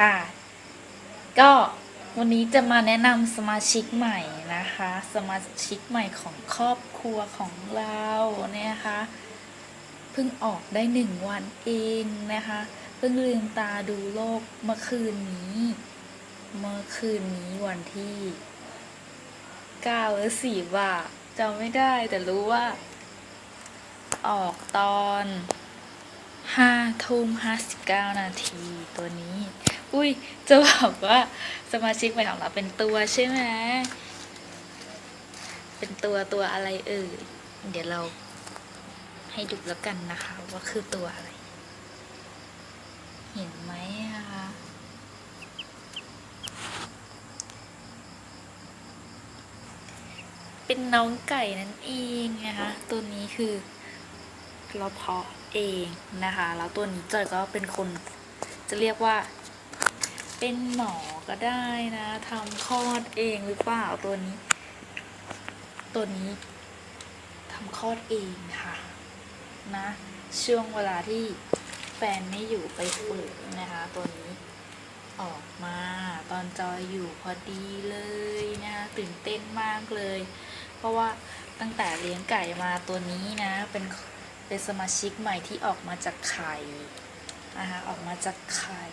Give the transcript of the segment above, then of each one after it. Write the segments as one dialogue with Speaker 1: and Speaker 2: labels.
Speaker 1: ค่ะ ก็วันนี้จะมาแนะนำสมาชิกใหม่นะคะ สมาชิกใหม่ของครอบครัวของเราเนี่ยนะคะเพิ่งออกได้หนึ่งวันเองนะคะ เพิ่งลืมตาดูโลกเมื่อคืนนี้ เมื่อคืนนี้วันที่เก้าหรือสี่ว่าจำไม่ได้แต่รู้ว่า ออกตอนห้าทุ่มห้าสิบเก้านาทีตัวนี้ อุ้ย จะบอกว่าสมาชิกใหม่ของเราเป็นตัวใช่ไหม เป็นตัวตัวอะไรเอ่ย เดี๋ยวเราให้ดูแล้วกันนะคะ ว่าคือตัวอะไร เห็นไหมอะคะเป็นน้องไก่นั่นเองนะคะ ตัวนี้คือเราเพาะเองนะคะ แล้วตัวนี้จอยก็เป็นคนจะเรียกว่า เป็นหมอก็ได้นะทำคลอดเองหรือเปล่าตัวนี้ ตัวนี้ทำคลอดเองค่ะ นะ ช่วงเวลาที่แฟนไม่อยู่ไปฝึกนะคะ ตัวนี้ออกมาตอนจอยอยู่พอดีเลยนะคะตื่นเต้นมากเลย เพราะว่าตั้งแต่เลี้ยงไก่มาตัวนี้นะ เป็นเป็นสมาชิกใหม่ที่ออกมาจากไข่นะคะออกมาจากไข่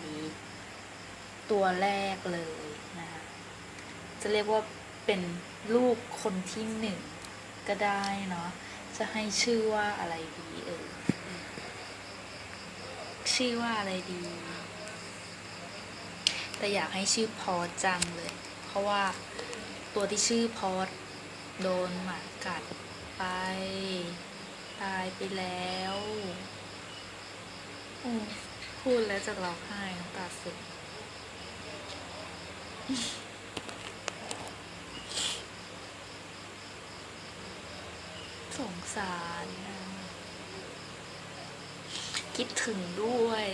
Speaker 1: ตัวแรกเลยนะคะจะเรียกว่าเป็นลูกคนที่หนึ่งก็ได้เนาะจะให้ชื่อว่าอะไรดีเออชื่อว่าอะไรดี แต่อยากให้ชื่อพอจังเลย เพราะว่าตัวที่ชื่อพอโดนหมากัดไป ตายไปแล้วอมพูดแล้วจะร้องไห้น้ำตาซึม สงสารนะคิดถึงด้วย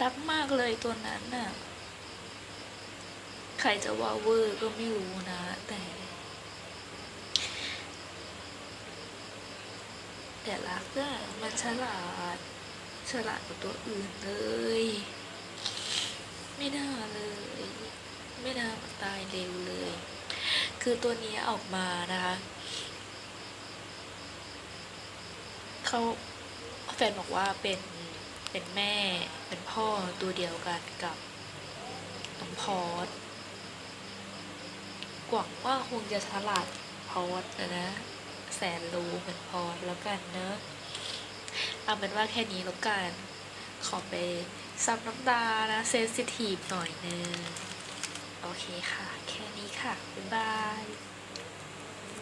Speaker 1: รักมากเลยตัวนั้นน่ะ ใครจะว่าเวอร์ก็ไม่รู้นะ แต่ แต่รักอะมันฉลาด ฉลาดกว่าตัวอื่นเลย ไม่น่าเลย ไม่น่ามาตายเร็วเลย คือตัวนี้ออกมานะคะเขาแฟนบอกว่าเป็นเป็นแม่เป็นพ่อตัวเดียวกันกับน้องพอสหวังว่าคงจะฉลาดพอสนะนะ แสนรู้เหมือนพอสแล้วกันเนอะ เอาเป็นว่าแค่นี้แล้วกัน ขอไปซับน้ำตานะเซนซิทีฟหน่อยนึง โอเคค่ะ แค่นี้ค่ะ บ๊ายบาย